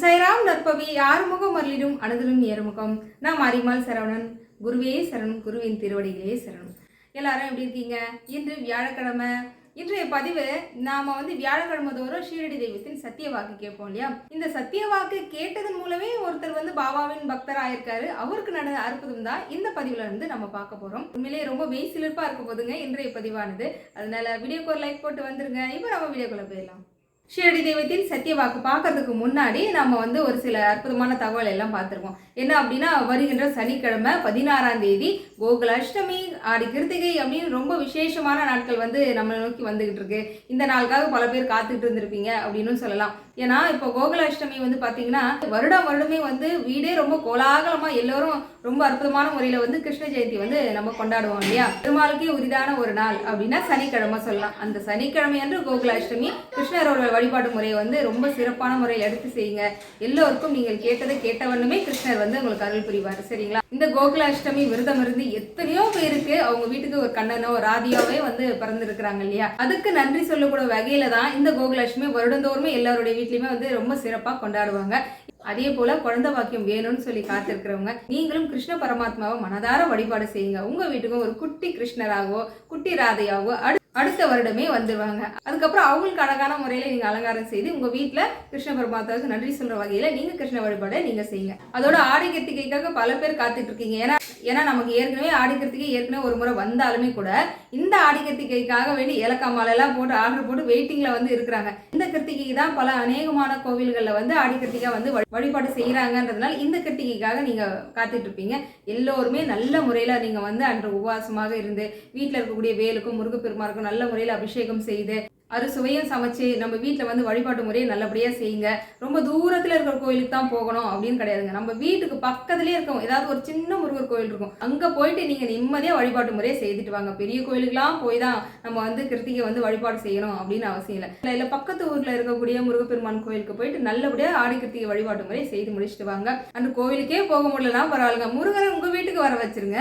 சைராம் நற்பவி ஆறுமுகம் மரலிடும் அணுதலும் ஏறுமுகம். நான் மாரிமால் சரவணன். குருவே சரணம் குருவின் திருவடிகளே சரணம் எல்லாரும் எப்படி இருக்கீங்க? இன்று வியாழக்கிழமை. இன்றைய பதிவு நாம வந்து வியாழக்கிழமை தோறும் ஷீரடி தெய்வத்தின் சத்திய வாக்கு கேட்போம் இல்லையா? இந்த சத்திய வாக்கு கேட்டதன் மூலமே ஒருத்தர் வந்து பாபாவின் பக்தர் ஆயிருக்காரு அவருக்கு நடந்த அற்புதம் தான் இந்த பதிவுல இருந்து நம்ம பார்க்க போறோம். உண்மையிலேயே ரொம்ப மெய் சிலிர்ப்பா இருக்க போதுங்க இன்றைய பதிவானது. அதனால வீடியோக்கு ஒரு லைக் போட்டு வந்துருங்க. இப்போ நம்ம வீடியோக்குள்ள போயிடலாம். ஷீரடி தெய்வத்தின் சத்திய வாக்கு பார்க்கறதுக்கு முன்னாடி நம்ம வந்து ஒரு சில அற்புதமான தகவல் எல்லாம் பார்த்துருக்கோம். என்ன அப்படின்னா வருகின்ற சனிக்கிழமை பதினாறாம் தேதி கோகுல அஷ்டமி ஆடி கிருத்திகை அப்படின்னு ரொம்ப விசேஷமான நாட்கள் வந்து நம்மளை நோக்கி வந்துகிட்டு இருக்கு. இந்த நாளுக்காக பல பேர் காத்துட்டு இருந்திருப்பீங்க அப்படின்னு சொல்லலாம். ஏன்னா இப்போ கோகுலாஷ்டமி வந்து பார்த்தீங்கன்னா வருடம் வருடமே வந்து வீடே ரொம்ப கோலாகலமாக எல்லோரும் ரொம்ப அற்புதமான முறையில் வந்து கிருஷ்ண ஜெயந்தி வந்து நம்ம கொண்டாடுவோம் இல்லையா? பெருமாளுக்கே உரிதான ஒரு நாள் அப்படின்னா சனிக்கிழமை சொல்லலாம். அந்த சனிக்கிழமை அன்று கோகுல அஷ்டமி கிருஷ்ணரோட வழிபாடு முறையை வந்து ரொம்ப சிறப்பான முறையில் எடுத்து செய்யுங்க. எல்லோருக்கும் நீங்கள் கேட்டதை கேட்டவண்ணுமே கிருஷ்ணர் வந்து உங்களுக்கு அருள் புரிவார். சரிங்களா? இந்த கோகுலாஷ்டமி விரதம் இருந்து எத்தனையோ பேருக்கு அவங்க வீட்டுக்கு ஒரு கண்ணனோ ராதியாவே வந்து பிறந்திருக்கிறாங்க இல்லையா? அதுக்கு நன்றி சொல்லக்கூடிய வகையில தான் இந்த கோகுலாஷ்டமி வருடந்தோறுமே எல்லாருடைய வீட்லயுமே வந்து ரொம்ப சிறப்பா கொண்டாடுவாங்க. அதே போல குழந்தை வாக்கியம் வேணும்னு சொல்லி காத்திருக்கிறவங்க நீங்களும் கிருஷ்ண பரமாத்மாவை மனதார வழிபாடு செய்யுங்க. உங்க வீட்டுக்கும் ஒரு குட்டி கிருஷ்ணராகவோ குட்டி ராதையாவோ அடு அடுத்த வருடமே வந்துடுவாங்க அதுக்கப்புறம் அவங்களுக்கு அழகான முறையில் நீங்கள் அலங்காரம் செய்து உங்கள் வீட்டில் கிருஷ்ண பரமாத்தாவுக்கு நன்றி சொல்கிற வகையில் நீங்கள் கிருஷ்ண வழிபாடை நீங்கள் செய்யுங்க. அதோட ஆடி கிருத்திகைக்காக பல பேர் காத்துட்டு இருக்கீங்க ஏன்னா ஏன்னா நமக்கு ஏற்கனவே ஆடி ஏற்கனவே ஒரு முறை வந்தாலுமே கூட இந்த ஆடி வேண்டி ஏலக்காய் மாலை எல்லாம் போட்டு ஆர்டர் போட்டு வெயிட்டிங்கில் வந்து இருக்கிறாங்க. இந்த கிருத்திகைக்கு தான் பல அநேகமான கோவில்களில் வந்து ஆடிக்கிறதுக்காக வந்து வழிபாடு செய்கிறாங்கன்றதுனால இந்த கிருத்திகைக்காக நீங்கள் காத்துட்டு இருப்பீங்க எல்லோருமே நல்ல முறையில் நீங்கள் வந்து அன்று உபவாசமாக இருந்து வீட்டில் இருக்கக்கூடிய வேலுக்கும் முருகப்பெருமாருக்கும் நல்ல முறையில் அபிஷேகம் செய்து அறுசுவையும் சமைச்சு நம்ம வீட்டில் வந்து வழிபாட்டு முறையை நல்லபடியாக செய்யுங்க. ரொம்ப தூரத்தில் இருக்கிற கோயிலுக்கு தான் போகணும் அப்படின்னு கிடையாதுங்க. நம்ம வீட்டுக்கு பக்கத்துலேயே இருக்கும் ஏதாவது ஒரு சின்ன முருகர் கோயில் இருக்கும் அங்கே போயிட்டு நீங்கள் நிம்மதியாக வழிபாட்டு முறையை செய்துட்டு வாங்க. பெரிய கோயிலுக்கெல்லாம் போய் தான் நம்ம வந்து கிருத்திகை வந்து வழிபாடு செய்யணும் அப்படின்னு அவசியம் இல்லை. இல்லை இல்லை பக்கத்து ஊரில் இருக்கக்கூடிய முருகப்பெருமான் கோயிலுக்கு போயிட்டு நல்லபடியாக ஆடி கிருத்திகை வழிபாட்டு முறையை செய்து முடிச்சுட்டு வாங்க. அந்த கோயிலுக்கே போக முடியலன்னா பரவாயில்லைங்க. முருகரை உங்கள் வீட்டுக்கு வர வச்சிருங்க.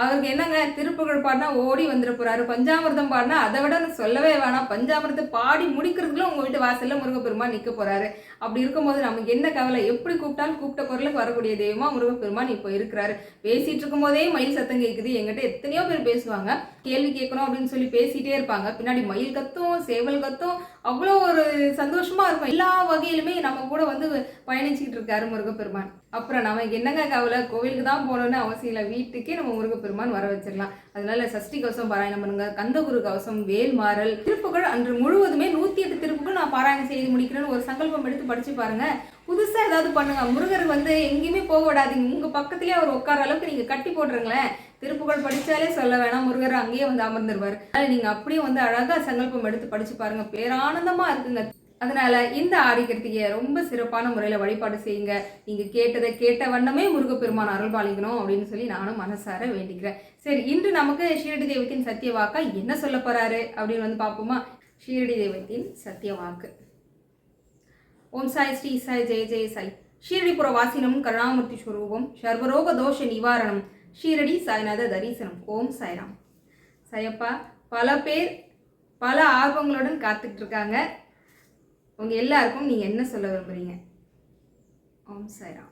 அவருக்கு என்னங்க? திருப்புகழ் பாடினா ஓடி வந்துட போறாரு. பஞ்சாமிர்தம் பாடினா அதை விட சொல்லவே வேணாம். பஞ்சாமிர்தம் பாடி முடிக்கிறதுக்குள்ள உங்க வீட்டு வாசல்ல முருகப்பெருமான் நிக்க போறாரு. அப்படி இருக்கும்போது நமக்கு என்ன கவலை? எப்படி கூப்பிட்டாலும் கூப்பிட்ட குரலுக்கு வரக்கூடிய தெய்வமா முருகப்பெருமான் இப்போ இருக்கிறாரு. பேசிட்டு இருக்கும் போதே மயில் சத்தம் கேட்குது எங்கிட்ட எத்தனையோ பேர் பேசுவாங்க. கேள்வி கேட்கணும் அப்படின்னு சொல்லி பேசிட்டே இருப்பாங்க. பின்னாடி மயில் கத்தும் சேவல் கத்தும் அவ்வளோ ஒரு சந்தோஷமாக இருக்கும். எல்லா வகையிலுமே நம்ம கூட வந்து பயணிச்சுக்கிட்டு இருக்காரு முருகப்பெருமான் அப்புறம் நமக்கு என்னங்க கவலை? கோவிலுக்கு தான் போகணும்னு அவசியம் இல்லை. வீட்டுக்கே நம்ம முருகப்பெருமான் வர வச்சிடலாம். அதனால சஷ்டி கவசம் பாராயணம் பண்ணுங்க. கந்தகுரு கவசம் வேல்மாறல் திருப்புகள் அன்று முழுவதுமே நூற்றி எட்டு திருப்புகள் நான் பாராயணம் செய்து முடிக்கிறேன்னு ஒரு சங்கல்பம் எடுத்து படித்து பாருங்க. புதுசாக ஏதாவது பண்ணுங்க. முருகர் வந்து எங்கேயுமே போக விடாதீங்க. உங்கள் பக்கத்துலேயே அவர் உட்கார அளவுக்கு நீங்கள் கட்டி போட்டுருங்களேன். திருப்புகழ் படித்தாலே சொல்ல வேணாம். முருகர் அங்கேயே வந்து அமர்ந்துருவார். அதனால் நீங்கள் அப்படியே வந்து அழகாக சங்கல்பம் எடுத்து படிச்சு பாருங்க. பேரானந்தமா இருக்குங்க. அதனால இந்த ஆடி ரொம்ப சிறப்பான முறையில் வழிபாடு செய்யுங்க. நீங்கள் கேட்டதை கேட்ட வண்ணமே முருகப்பெருமான் அருள் பாலிக்கணும் அப்படின்னு சொல்லி நானும் மனசார வேண்டிக்கிறேன். சரி இன்று நமக்கு ஷீரடி தெய்வத்தின் சத்திய வாக்கா என்ன சொல்ல போறாரு அப்படின்னு வந்து பார்ப்போமா? ஷீரடி தெய்வத்தின் சத்திய வாக்கு. ஓம் சாய் ஸ்ரீ சாய் ஜெய ஜெய சாய். ஷீரடிபுர வாசினம் கருணாமூர்த்தி ஸ்வரூபம் சர்வரோக தோஷ நிவாரணம். ஷீரடி சாய்நாத தரிசனம். ஓம் சாய்ராம். சாயப்பா பல பேர் பல ஆர்வங்களுடன் காத்துட்டு இருக்காங்க உங்க எல்லாருக்கும் நீங்க என்ன சொல்ல விரும்புறீங்க? ஓம் சாய்ராம்.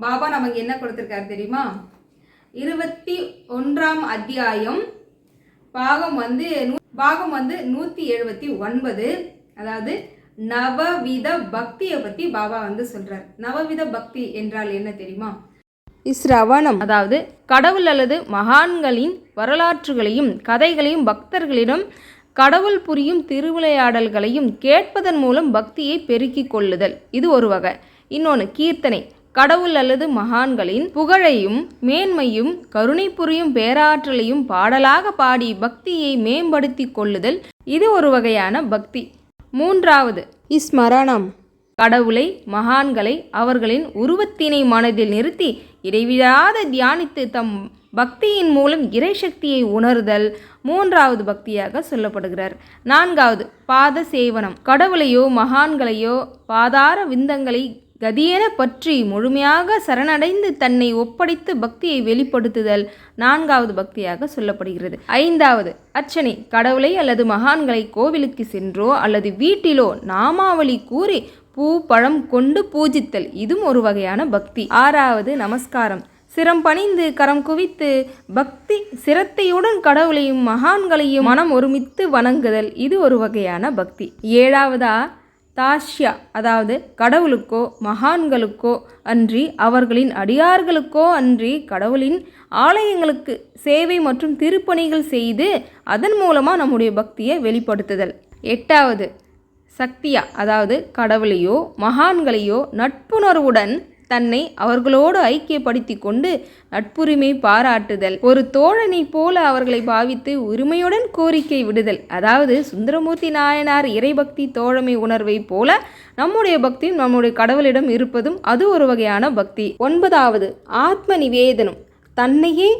பாபா நமக்கு என்ன கொடுத்துருக்காரு தெரியுமா? இருபத்தி ஒன்றாம் அத்தியாயம் பாகம் வந்து நூ- பாகம் வந்து நூத்தி எழுபத்தி ஒன்பது அதாவது நவவித பக்தியை பத்தி பாபா வந்து சொல்றார். நவவித பக்தி என்றால் என்ன தெரியுமா? இஸ்ரவணம் அதாவது கடவுள் அல்லது மகான்களின் வரலாற்றுகளையும் கதைகளையும் பக்தர்களிடம் கடவுள் புரியும் திருவிளையாடல்களையும் கேட்பதன் மூலம் பக்தியை பெருக்கிக் கொள்ளுதல். இது ஒரு வகை. இன்னொன்று கீர்த்தனை. கடவுள் அல்லது மகான்களின் புகழையும் மேன்மையும் கருணை புரியும் பேராற்றலையும் பாடலாக பாடி பக்தியை மேம்படுத்திக் கொள்ளுதல். இது ஒரு வகையான பக்தி. மூன்றாவது. இஸ்மரணம். கடவுளை மகான்களை அவர்களின் உருவத்தினை மனதில் நிறுத்தி இடைவிடாத தியானித்து தம் பக்தியின் மூலம் இறைசக்தியை உணர்தல் மூன்றாவது பக்தியாக சொல்லப்படுகிறார். நான்காவது பாத சேவனம் கடவுளையோ மகான்களையோ பாதார விந்தங்களை கதியென பற்றி முழுமையாக சரணடைந்து தன்னை ஒப்படைத்து பக்தியை வெளிப்படுத்துதல் நான்காவது பக்தியாக சொல்லப்படுகிறது. ஐந்தாவது அர்ச்சனை கடவுளை அல்லது மகான்களை கோவிலுக்கு சென்றோ அல்லது வீட்டிலோ நாமாவளி கூறி பூ பழம் கொண்டு பூஜித்தல் இதுவும் ஒரு வகையான பக்தி. ஆறாவது நமஸ்காரம். சிரம் பணிந்து கரம் குவித்து பக்தி சிரத்தையுடன் கடவுளையும் மகான்களையும் மனம் ஒருமித்து வணங்குதல் இது ஒரு வகையான பக்தி. ஏழாவதா தாஷ்யா அதாவது கடவுளுக்கோ மகான்களுக்கோ அன்றி அவர்களின் அடியார்களுக்கோ அன்றி கடவுளின் ஆலயங்களுக்கு சேவை மற்றும் திருப்பணிகள் செய்து அதன் மூலமாக நம்முடைய பக்தியை வெளிப்படுத்துதல். எட்டாவது சக்தியா அதாவது கடவுளையோ மகான்களையோ நட்புணர்வுடன் தன்னை அவர்களோடு ஐக்கியப்படுத்தி கொண்டு நட்புரிமை பாராட்டுதல். ஒரு தோழனைப் போல அவர்களை பாவித்து உரிமையுடன் கோரிக்கை விடுதல். அதாவது சுந்தரமூர்த்தி நாயனார் இறைபக்தி தோழமை உணர்வை போல நம்முடைய பக்தியும் நம்முடைய கடவுளிடம் இருப்பதும் அது ஒரு வகையான பக்தி. ஒன்பதாவது ஆத்ம நிவேதனம் தன்னையே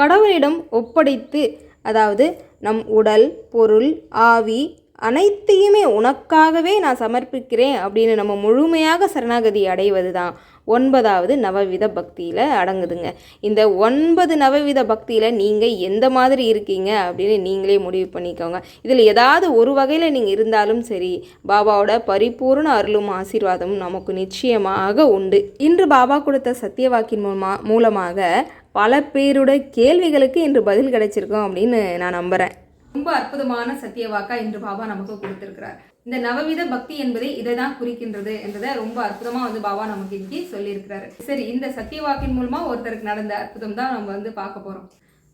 கடவுளிடம் ஒப்படைத்து அதாவது நம் உடல் பொருள் ஆவி அனைத்தையுமே உனக்காகவே நான் சமர்ப்பிக்கிறேன் அப்படின்னு நம்ம முழுமையாக சரணாகதி அடைவது தான் ஒன்பதாவது நவவித பக்தியில் அடங்குதுங்க. இந்த ஒன்பது நவவித பக்தியில் நீங்கள் எந்த மாதிரி இருக்கீங்க அப்படின்னு நீங்களே முடிவு பண்ணிக்கோங்க. இதில் ஏதாவது ஒரு வகையில் நீங்கள் இருந்தாலும் சரி பாபாவோட பரிபூர்ண அருளும் ஆசீர்வாதமும் நமக்கு நிச்சயமாக உண்டு. இன்று பாபா கொடுத்த சத்தியவாக்கின் மூலமா மூலமாக பல பேருடைய கேள்விகளுக்கு இன்று பதில் கிடைச்சிருக்கோம் அப்படின்னு நான் நம்புகிறேன் ரொம்ப அற்புதமான சத்தியவாக்கா இன்று பாபா நமக்கு கொடுத்திருக்கிறார். இந்த நவவித பக்தி என்பதை இதை தான் குறிக்கின்றது என்றதை ரொம்ப அற்புதமா வந்து பாபா நமக்கு இன்னைக்கு சொல்லியிருக்கிறாரு. சரி இந்த சத்தியவாக்கின் மூலமா ஒருத்தருக்கு நடந்த அற்புதம் தான் நம்ம வந்து பார்க்க போறோம்.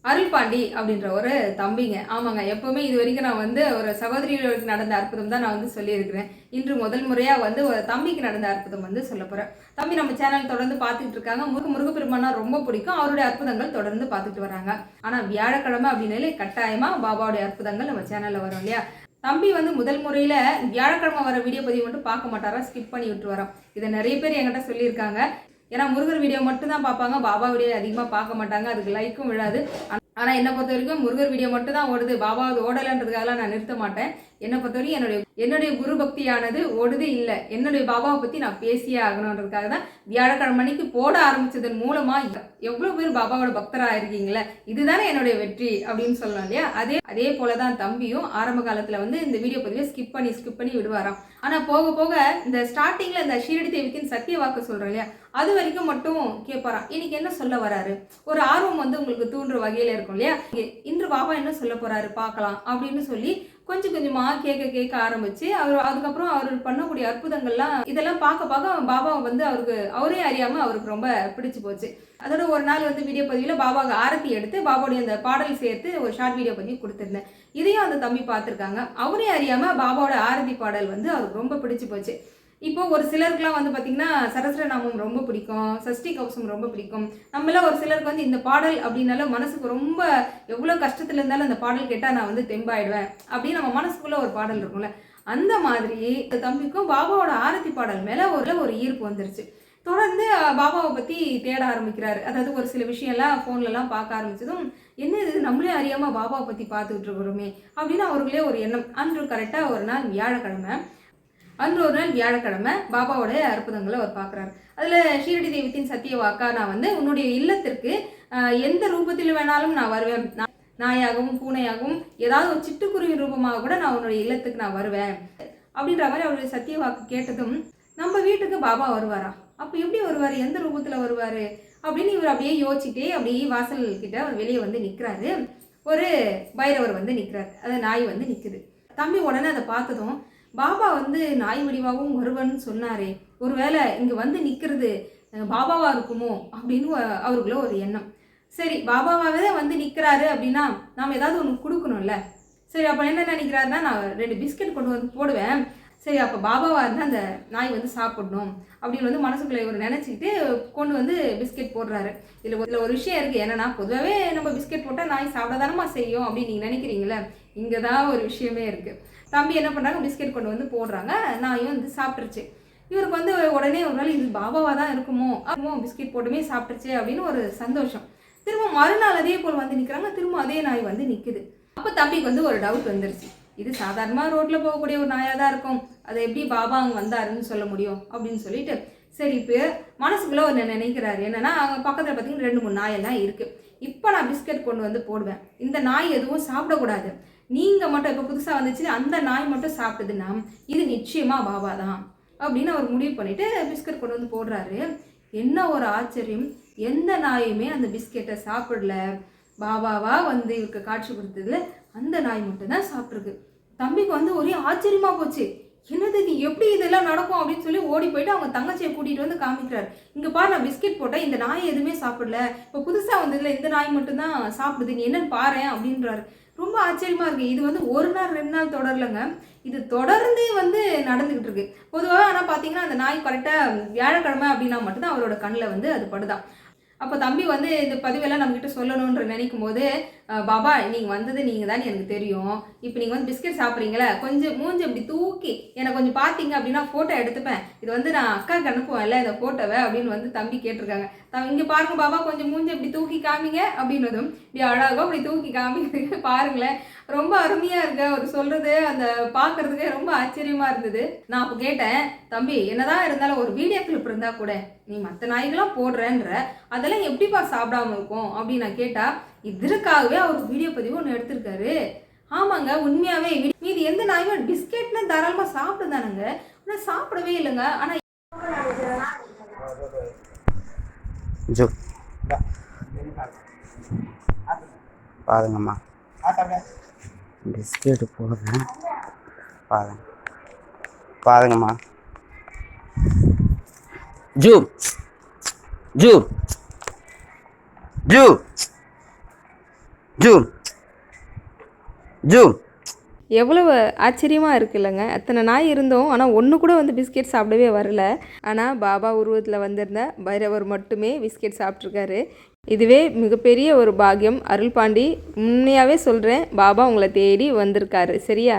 அருள் பாண்டி அப்படின்ற ஒரு தம்பிங்க. ஆமாங்க எப்பவுமே இது வரைக்கும் நான் வந்து ஒரு சகோதரிகளுக்கு நடந்த அற்புதம் தான் நான் வந்து சொல்லியிருக்கிறேன். இன்று முதல் முறையாக வந்து ஒரு தம்பிக்கு நடந்த அற்புதம் வந்து சொல்ல போகிறேன் தம்பி நம்ம சேனல் தொடர்ந்து பார்த்துட்டு இருக்காங்க. முருக முருகப்பெருமானா ரொம்ப பிடிக்கும். அவருடைய அற்புதங்கள் தொடர்ந்து பார்த்துட்டு வராங்க. ஆனால் வியாழக்கிழமை அப்படின்னாலே கட்டாயமாக பாபாவுடைய அற்புதங்கள் நம்ம சேனலில் வரும் இல்லையா? தம்பி வந்து முதல் முறையில் வியாழக்கிழமை வர வீடியோ பதிவு மட்டும் பார்க்க மாட்டாரா? ஸ்கிப் பண்ணி விட்டு வரோம் இதை நிறைய பேர் என்கிட்ட சொல்லியிருக்காங்க. ஏன்னா முருகர் வீடியோ மட்டும் தான் பார்ப்பாங்க பாபா வீடியோ அதிகமாக பார்க்க மாட்டாங்க அதுக்கு லைக்கும் விழாது. ஆனால் என்னை பொறுத்த வரைக்கும் முருகர் வீடியோ மட்டும் தான் ஓடுது பாபா அது ஓடலைன்றதுக்காகலாம் நான் நிறுத்த மாட்டேன். என்னை பொறுத்தவரையும் என்னுடைய என்னுடைய குரு பக்தியானது ஓடுது இல்லை. என்னுடைய பாபாவை பற்றி நான் பேசியே ஆகணுன்றதுக்காக தான் வியாழக்கிழமைக்கு போட ஆரம்பிச்சதன் மூலமாக எவ்வளோ பேர் பாபாவோட பக்தராக இருக்கீங்களே இதுதானே என்னுடைய வெற்றி அப்படின்னு சொல்லலாம் இல்லையா? அதே அதே போல தான் தம்பியும் ஆரம்ப காலத்தில் வந்து இந்த வீடியோ பதிவை ஸ்கிப் பண்ணி ஸ்கிப் பண்ணி விடுவாராம். ஆனால் போக போக இந்த ஸ்டார்டிங்கில் இந்த ஷீரடி தேவிக்குன்னு சத்திய வாக்கு சொல்கிறோம் இல்லையா அது வரைக்கும் மட்டும் கேட்பாராம். இன்னைக்கு என்ன சொல்ல வராரு? ஒரு ஆர்வம் வந்து உங்களுக்கு தூண்டுற வகையில் இருக்கும் இல்லையா? இன்று பாபா என்ன சொல்ல போறாரு? பார்க்கலாம் அப்படின்னு சொல்லி கொஞ்சம் கொஞ்சமாக கேட்க கேட்க ஆரம்பிச்சு அவர் அதுக்கப்புறம் அவர் பண்ணக்கூடிய அற்புதங்கள்லாம் இதெல்லாம் பார்க்க பார்க்க பாபா வந்து அவருக்கு அவரே அறியாமல் அவருக்கு ரொம்ப பிடிச்சி போச்சு. அதோட ஒரு நாள் வந்து வீடியோ பதிவில் பாபாவுக்கு ஆரத்தி எடுத்து பாபாவுடைய அந்த பாடல் சேர்த்து ஒரு ஷார்ட் வீடியோ பதிவு கொடுத்துருந்தேன். இதையும் அந்த தம்பி பார்த்துருக்காங்க. அவரே அறியாமல் பாபாவோட ஆரத்தி பாடல் வந்து அவருக்கு ரொம்ப பிடிச்சி போச்சு. இப்போ ஒரு சிலருக்குலாம் வந்து பார்த்தீங்கன்னா சரஸ்வரநாமம் ரொம்ப பிடிக்கும் சஷ்டி கவசம் ரொம்ப பிடிக்கும். நம்மளாம் ஒரு சிலருக்கு வந்து இந்த பாடல் அப்படின்னால மனசுக்கு ரொம்ப எவ்வளோ கஷ்டத்தில் இருந்தாலும் அந்த பாடல் கேட்டால் நான் வந்து தெம்பாயிடுவேன் அப்படின்னு நம்ம மனசுக்குள்ள ஒரு பாடல் இருக்கும்ல. அந்த மாதிரி இந்த தம்பிக்கும் பாபாவோட ஆரத்தி பாடல் மேலே ஒரு ஒரு ஈர்ப்பு வந்துருச்சு. தொடர்ந்து பாபாவை பற்றி தேட ஆரம்பிக்கிறாரு. அதாவது ஒரு சில விஷயம்லாம் ஃபோன்லலாம் பார்க்க ஆரம்பிச்சதும் என்ன இது? நம்மளே அறியாமல் பாபாவை பற்றி பார்த்துக்கிட்டு இருக்கிறோமே அப்படின்னு அவர்களே ஒரு எண்ணம். அன்று கரெக்டாக ஒரு நாள் வியாழக்கிழமை அன்று ஒரு நாள் வியாழக்கிழமை பாபாவோட அற்புதங்களை அவர் பார்க்குறாரு. அதில் ஷீரடி தெய்வத்தின் சத்திய வாக்கா நான் வந்து உன்னுடைய இல்லத்திற்கு எந்த ரூபத்தில் வேணாலும் நான் வருவேன். நாயாகவும் பூனையாகவும் ஏதாவது ஒரு சிட்டுக்குருவி ரூபமாக கூட நான் உன்னுடைய இல்லத்துக்கு நான் வருவேன். அப்படின்ற மாதிரி அவருடைய சத்திய வாக்கு கேட்டதும் நம்ம வீட்டுக்கு பாபா வருவாரா? அப்போ எப்படி வருவார்? எந்த ரூபத்தில் வருவார்? அப்படின்னு இவர் அப்படியே யோசிச்சுட்டே அப்படியே வாசல் கிட்ட அவர் வெளியே வந்து நிற்கிறாரு ஒரு பைரவர் வந்து நிற்கிறாரு அது நாய் வந்து நிற்குது தம்பி உடனே அதை பார்த்ததும் பாபா வந்து நாய் வடிவாகவும் வருவன்னு சொன்னாரே ஒருவேளை இங்கே வந்து நிற்கிறது பாபாவாக இருக்குமோ? அப்படின்னு அவருக்குள்ள ஒரு எண்ணம். சரி பாபாவாகவே தான் வந்து நிற்கிறாரு அப்படின்னா நாம் ஏதாவது ஒன்று கொடுக்கணும்ல. சரி அப்போ என்ன நினைக்கிறாருன்னா நான் ரெண்டு பிஸ்கட் கொண்டு வந்து போடுவேன். சரி அப்போ பாபாவாக இருந்தால் அந்த நாய் வந்து சாப்பிடணும் அப்படின்னு வந்து மனசுக்குள்ளே இவர் நினச்சிக்கிட்டு கொண்டு வந்து பிஸ்கெட் போடுறாரு. இதில் இதில் ஒரு விஷயம் இருக்குது என்னென்னா பொதுவாகவே நம்ம பிஸ்கெட் போட்டால் நாய் சாப்பிட செய்யும் அப்படின்னு நீங்கள் நினைக்கிறீங்களே இங்கே தான் ஒரு விஷயமே இருக்குது தம்பி என்ன பண்ணுறாங்க பிஸ்கெட் கொண்டு வந்து போடுறாங்க. நாயும் வந்து சாப்பிட்ருச்சு இவருக்கு வந்து உடனே ஒரு நாள் இது பாபாவாக தான் இருக்குமோ? அப்போ பிஸ்கெட் போட்டுமே சாப்பிட்ருச்சு அப்படின்னு ஒரு சந்தோஷம். திரும்ப மறுநாள் அதே போல் வந்து நிற்கிறாங்க திரும்ப அதே நாய் வந்து நிற்குது அப்போ தம்பிக்கு வந்து ஒரு டவுட் வந்துருச்சு. இது சாதாரணமாக ரோட்டில் போகக்கூடிய ஒரு நாயாக தான் இருக்கும். அதை எப்படி பாபா அங்கே வந்தாருன்னு சொல்ல முடியும்? அப்படின்னு சொல்லிட்டு சரி இப்போ மனசுக்குள்ளே ஒரு நினைக்கிறாரு. என்னென்னா அவங்க பக்கத்தில் பார்த்தீங்கன்னா ரெண்டு மூணு நாயெல்லாம் இருக்குது இப்போ நான் பிஸ்கட் கொண்டு வந்து போடுவேன். இந்த நாய் எதுவும் சாப்பிடக்கூடாது. நீங்கள் மட்டும் இப்போ புதுசாக வந்துச்சு அந்த நாய் மட்டும் சாப்பிட்டதுன்னா இது நிச்சயமாக பாபா தான் அப்படின்னு அவர் முடிவு பண்ணிட்டு பிஸ்கட் கொண்டு வந்து போடுறாரு. என்ன ஒரு ஆச்சரியம். எந்த நாயுமே அந்த பிஸ்கெட்டை சாப்பிடல. பாபாவா வந்து இவருக்கு காட்சி கொடுத்ததுல அந்த நாய் மட்டும்தான் சாப்பிட்ருக்கு தம்பிக்கு வந்து ஒரே ஆச்சரியமா போச்சு. என்னது நீ எப்படி இதெல்லாம் நடக்கும் அப்படின்னு சொல்லி ஓடி போயிட்டு அவங்க தங்கச்சியை கூட்டிட்டு வந்து காமிக்கிறாரு. இங்க பாரு நான் பிஸ்கெட் போட்டேன் இந்த நாய் எதுவுமே சாப்பிடல. இப்போ புதுசா வந்ததுல இந்த நாய் மட்டும்தான் சாப்பிடுது நீ என்னன்னு பாரு அப்படின்றாரு. ரொம்ப ஆச்சரியமாக இருக்குது இது வந்து ஒரு நாள் ரெண்டு நாள் தொடரலங்க. இது தொடர்ந்து வந்து நடந்துக்கிட்டு இருக்கு. பொதுவாக ஆனால் பார்த்தீங்கன்னா அந்த நாய் கரெக்டாக வியாழக்கிழமை அப்படின்னா மட்டும்தான் அவரோட கண்ணில் வந்து அது படுதான். அப்போ தம்பி வந்து இந்த பதிவெல்லாம் நம்மக்கிட்ட சொல்லணுன்ற நினைக்கும் போது பாபா நீங்கள் வந்தது நீங்கள் தான் எனக்கு தெரியும். இப்போ நீங்கள் வந்து பிஸ்கட் சாப்பிட்றீங்களே கொஞ்சம் மூஞ்சி இப்படி தூக்கி என்னை கொஞ்சம் பார்த்தீங்க அப்படின்னா ஃபோட்டோ எடுத்துப்பேன். இது வந்து நான் அக்காவுக்கு அனுப்புவேன்ல இந்த ஃபோட்டோவை அப்படின்னு வந்து தம்பி கேட்டிருக்காங்க. தான் இங்கே பாருங்க பாபா கொஞ்சம் மூஞ்சி இப்படி தூக்கி காமிங்க அப்படின்னதும் இப்படி அழகாக இப்படி தூக்கி காமிங்க பாருங்களேன். ரொம்ப அருமையாக இருக்கு அவர் சொல்கிறது அந்த பார்க்கறதுக்கே ரொம்ப ஆச்சரியமாக இருந்தது. நான் அப்போ கேட்டேன் தம்பி என்னதான் இருந்தாலும் ஒரு வீடியோ கிளிப் இருந்தால் கூட நீ மற்ற நாய்களாம் போடுறேன்ற அதெல்லாம் எப்படிப்பா சாப்பிடாம இருக்கும்? அப்படின்னு நான் கேட்டால் இதற்காகவே அவர் வீடியோ பதிவு ஒன்று எடுத்திருக்காரு. ஆமாங்க உண்மையாகவே மீதி எந்த நாயுமே பிஸ்கெட்னா தாராளமாக சாப்பிடுதானுங்க ஆனால் சாப்பிடவே இல்லைங்க. ஆனால் ஜோ. பாருங்கம்மா. பிஸ்கெட்டு போடுறேன் பாருங்க. பாருங்கம்மா. ஜூ. ஜூ. ஜூ. ஜூ ஜூ எவ்வளவு ஆச்சரியமாக இருக்குல்லங்க. அத்தனை நாய் இருந்தோம். ஆனால் ஒன்று கூட வந்து பிஸ்கெட் சாப்பிடவே வரல. ஆனால் பாபா உருவத்தில் வந்திருந்த பைரவர் மட்டுமே பிஸ்கெட் சாப்பிட்ருக்காரு இதுவே மிகப்பெரிய ஒரு பாக்கியம். அருள் பாண்டி உண்மையாகவே சொல்கிறேன் பாபா உங்களை தேடி வந்திருக்காரு. சரியா?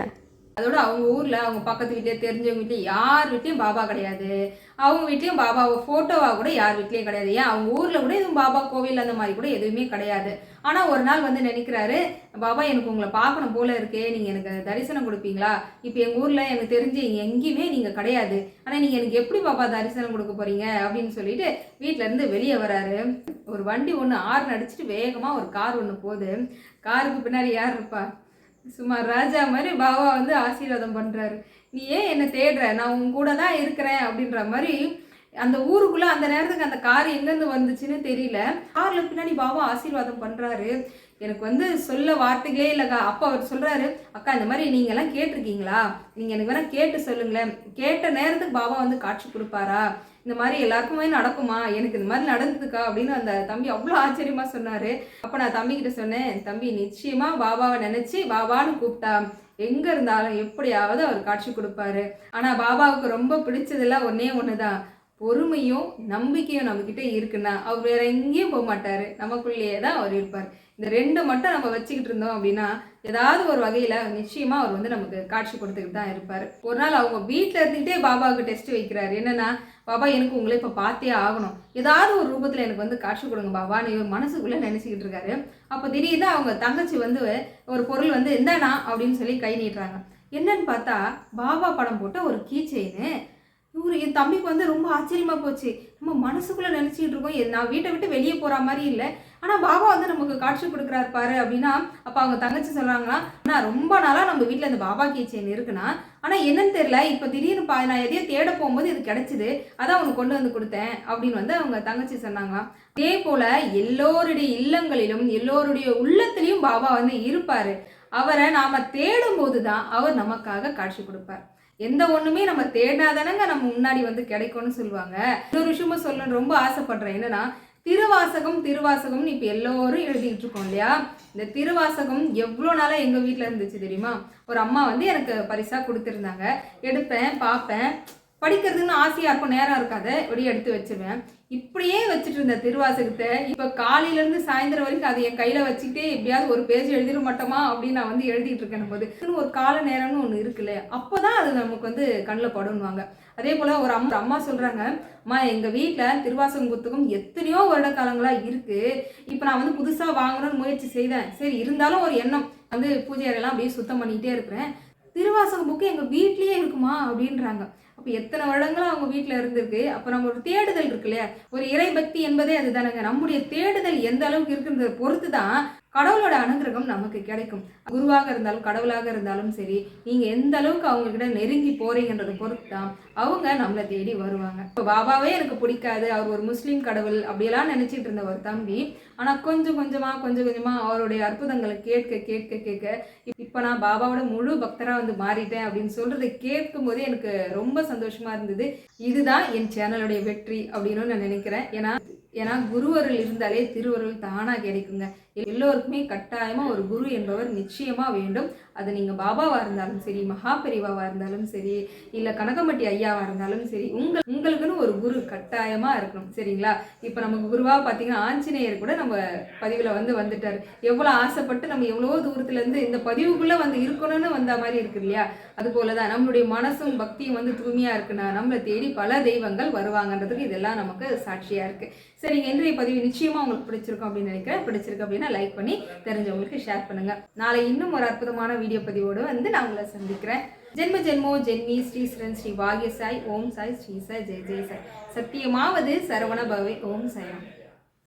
அதோட அவங்க ஊர்ல அவங்க பக்கத்து வீட்லயே தெரிஞ்சவங்க வீட்லயும் யார் வீட்லயும் பாபா கிடையாது. அவங்க வீட்லயும் பாபாவை போட்டோவா கூட யார் வீட்லயும் கிடையாது. ஏன்? அவங்க ஊர்ல கூட எதுவும் பாபா கோவில் அந்த மாதிரி கூட எதுவுமே கிடையாது. ஆனா ஒரு நாள் வந்து நினைக்கிறாரு பாபா எனக்கு உங்களை பார்க்கணும் போல இருக்கே. நீங்க எனக்கு தரிசனம் கொடுப்பீங்களா? இப்போ எங்க ஊர்ல எனக்கு தெரிஞ்சு எங்கேயுமே நீங்க கிடையாது. ஆனா நீங்க எனக்கு எப்படி பாபா தரிசனம் கொடுக்க போறீங்க? அப்படின்னு சொல்லிட்டு வீட்ல இருந்து வெளியே வராரு. ஒரு வண்டி ஒன்று ஆறு அடிச்சுட்டு வேகமா ஒரு கார் ஒன்று போகுது. காருக்கு பின்னாடி யார் இருப்பா? சும்மா ராஜா மாதிரி பாபா வந்து ஆசீர்வாதம் பண்ணுறாரு நீ ஏன் என்னை தேடுற? நான் உன் கூட தான் இருக்கிறேன் அப்படின்ற மாதிரி அந்த ஊருக்குள்ளே அந்த நேரத்துக்கு அந்த கார் எங்கேருந்து வந்துச்சுன்னு தெரியல. காரில் பின்னாடி பாபா ஆசீர்வாதம் பண்ணுறாரு எனக்கு வந்து சொல்ல வார்த்தைகளே இல்லைக்கா. அப்போ அவர் சொல்கிறாரு அக்கா இந்த மாதிரி நீங்கள்லாம் கேட்டிருக்கீங்களா? நீங்கள் எனக்கு வேணால் கேட்டு சொல்லுங்களேன். கேட்ட நேரத்துக்கு பாபா வந்து காட்சி கொடுப்பாரா? இந்த மாதிரி எல்லாருக்குமே நடக்குமா? எனக்கு இந்த மாதிரி நடந்ததுக்கா? அப்படின்னு அந்த தம்பி அவ்வளோ ஆச்சரியமா சொன்னாரு. அப்போ நான் தம்பிக்கிட்ட சொன்னேன் தம்பி நிச்சயமா பாபாவை நினைச்சு பாபான்னு கூப்பிட்டா எங்க இருந்தாலும் எப்படியாவது அவர் காட்சி கொடுப்பாரு. ஆனா பாபாவுக்கு ரொம்ப பிடிச்சதெல்லாம் ஒன்னே ஒண்ணுதான். பொறுமையும் நம்பிக்கையும் நம்மக்கிட்ட இருக்குன்னா அவர் வேற எங்கேயும் போக மாட்டாரு. நமக்குள்ளேயே தான் அவர் இருப்பார். இந்த ரெண்டு மட்டும் நம்ம வச்சுக்கிட்டு இருந்தோம் அப்படின்னா ஏதாவது ஒரு வகையில நிச்சயமா அவர் வந்து நமக்கு காட்சி கொடுத்துக்கிட்டு தான் இருப்பார். ஒரு நாள் அவங்க வீட்டில் இருந்துகிட்டே பாபாவுக்கு டெஸ்ட் வைக்கிறாரு. என்னன்னா பாபா எனக்கு உங்களை இப்போ பார்த்தே ஆகணும். ஏதாவது ஒரு ரூபத்தில் எனக்கு வந்து காட்சி கொடுங்க பாபான்னு இவர் மனசுக்குள்ளே நினச்சிக்கிட்டு இருக்காரு. அப்போ திடீர்னு அவங்க தங்கச்சி வந்து ஒரு பொருள் வந்து இந்தாண்ணா அப்படின்னு சொல்லி கை நீட்டுறாங்க. என்னன்னு பார்த்தா பாபா படம் போட்ட ஒரு கீ இவரு என் தம்பிக்கு வந்து ரொம்ப ஆச்சரியமா போச்சு. நம்ம மனசுக்குள்ள நினைச்சிட்டு இருக்கோம். நான் வீட்டை விட்டு வெளியே போற மாதிரி இல்லை. ஆனா பாபா வந்து நமக்கு காட்சி கொடுக்குறாரு பாரு அப்படின்னா அப்ப அவங்க தங்கச்சி சொல்றாங்கன்னா ஆனா ரொம்ப நாளா நம்ம வீட்டில் இந்த பாபா கீ செயின் இருக்குன்னா ஆனா என்னன்னு தெரியல. இப்ப திடீர்னு பா நான் எதையோ தேட போகும்போது இது கிடச்சிது. அதான் அவனுக்கு கொண்டு வந்து கொடுத்தேன். அப்படின்னு வந்து அவங்க தங்கச்சி சொன்னாங்களாம். அதே போல எல்லோருடைய இல்லங்களிலும் எல்லோருடைய உள்ளத்திலையும் பாபா வந்து இருப்பாரு. அவரை நாம தேடும் போதுதான் அவர் நமக்காக காட்சி கொடுப்பார். எந்த ஒண்ணுமே நம்ம தேடாதானங்க நம்ம முன்னாடி வந்து கிடைக்கும்னு சொல்லுவாங்க. இன்னொரு விஷயமா சொல்லணும்னு ரொம்ப ஆசைப்படுறேன். என்னன்னா திருவாசகம் திருவாசகம்னு இப்போ எல்லோரும் எழுதிட்டு இருக்கோம் இல்லையா? இந்த திருவாசகம் எவ்வளோ நாளாக எங்கள் வீட்டில் இருந்துச்சு தெரியுமா? ஒரு அம்மா வந்து எனக்கு பரிசாக கொடுத்துருந்தாங்க. எடுப்பேன் பார்ப்பேன். படிக்கிறதுன்னு ஆசையாக இருக்கும் நேரம் இருக்காது. இப்படி எடுத்து வச்சுருவேன். இப்படியே வச்சுட்டு இருந்த திருவாசகத்தை இப்போ காலையிலேருந்து சாயந்தரம் வரைக்கும் அதை என் கையில் வச்சுக்கிட்டே எப்படியாவது ஒரு பேஜ் எழுதிட மாட்டோமா அப்படின்னு நான் வந்து எழுதிட்டு இருக்கேன் போது. ஒரு கால நேரம்னு ஒன்று இருக்குல்ல. அப்போ தான் அது நமக்கு வந்து கண்ணில் படணுவாங்க அதே போல் ஒரு அம்மா அம்மா சொல்கிறாங்க அம்மா எங்கள் வீட்டில் திருவாசகம் புத்தகம் எத்தனையோ வருட காலங்களாக இருக்குது இப்போ நான் வந்து புதுசாக வாங்கணும்னு முயற்சி செய்தேன். சரி இருந்தாலும் ஒரு எண்ணம். வந்து பூஜை அறையெல்லாம் அப்படியே சுத்தம் பண்ணிகிட்டே இருக்கிறேன். திருவாசக புக்கு எங்கள் வீட்லேயே இருக்குமா? அப்படின்றாங்க. அப்போ எத்தனை வருடங்களும் அவங்க வீட்டில் இருந்திருக்கு? அப்போ நம்ம ஒரு தேடுதல் இருக்கு இல்லையா ஒரு இறைபக்தி என்பதே அதுதானங்க. நம்முடைய தேடுதல் எந்த அளவுக்கு இருக்குன்றதை பொறுத்து தான் கடவுளோட அனுகிரகம் நமக்கு கிடைக்கும். குருவாக இருந்தாலும் கடவுளாக இருந்தாலும் சரி நீங்கள் எந்த அளவுக்கு அவங்கக்கிட்ட நெருங்கி போறீங்கன்றதை பொறுத்து தான் அவங்க நம்மளை தேடி வருவாங்க. இப்போ பாபாவே எனக்கு பிடிக்காது அவர் ஒரு முஸ்லீம் கடவுள் அப்படியெல்லாம் நினச்சிட்டு இருந்த ஒரு தம்பி. ஆனால் கொஞ்சம் கொஞ்சமாக கொஞ்சம் கொஞ்சமாக அவருடைய அற்புதங்களை கேட்க கேட்க கேட்க இப்போ நான் பாபாவோட முழு பக்தராக வந்து மாறிட்டேன் அப்படின்னு சொல்றதை கேட்கும் போதே எனக்கு ரொம்ப சந்தோஷமாக இருந்தது. இதுதான் என் சேனலுடைய வெற்றி அப்படின்னு நான் நினைக்கிறேன். ஏன்னா ஏன்னா குருவருள் இருந்தாலே திருவருள் தானாக கிடைக்குங்க. எல்லோருக்குமே கட்டாயமாக ஒரு குரு என்பவர் நிச்சயமாக வேண்டும். அது நீங்கள் பாபாவாக இருந்தாலும் சரி மகா பெரிவாவாக இருந்தாலும் சரி இல்லை கனகம்பட்டி ஐயாவாக இருந்தாலும் சரி உங்கள் உங்களுக்குன்னு ஒரு குரு கட்டாயமாக இருக்கணும் சரிங்களா? இப்போ நமக்கு குருவாக பார்த்தீங்கன்னா ஆஞ்சநேயர் கூட நம்ம பதிவில் வந்து வந்துட்டார். எவ்வளோ ஆசைப்பட்டு நம்ம எவ்வளவோ தூரத்துலேருந்து இந்த பதிவுக்குள்ளே வந்து இருக்கணும்னு வந்த மாதிரி இருக்கு இல்லையா? அது போலதான் நம்மளுடைய மனசும் பக்தியும் வந்து தூய்மையாக இருக்குன்னா நம்மளை தேடி பல தெய்வங்கள் வருவாங்கன்றதுக்கு இதெல்லாம் நமக்கு சாட்சியாக இருக்குது சரி சரிங்க இன்றைய பதிவு நிச்சயமாக உங்களுக்கு பிடிச்சிருக்கும் அப்படின்னு நினைக்கிறேன். பிடிச்சிருக்கு அப்படின்னா லைக் பண்ணி தெரிஞ்சவங்களுக்கு ஷேர் பண்ணுங்க. நாளை இன்னும் ஒரு அற்புதமான வீடியோ பதிவோடு வந்து நான் உங்களை சந்திக்கிறேன். ஜென்ம ஜென்மோ ஜென்மி ஸ்ரீஸ்ரன் ஸ்ரீ வாகிய சாய் ஓம் சாய் ஸ்ரீ சாய் ஜெய் ஜெய் சாய். சத்தியமாவது சரவண பவே ஓம் சாயம்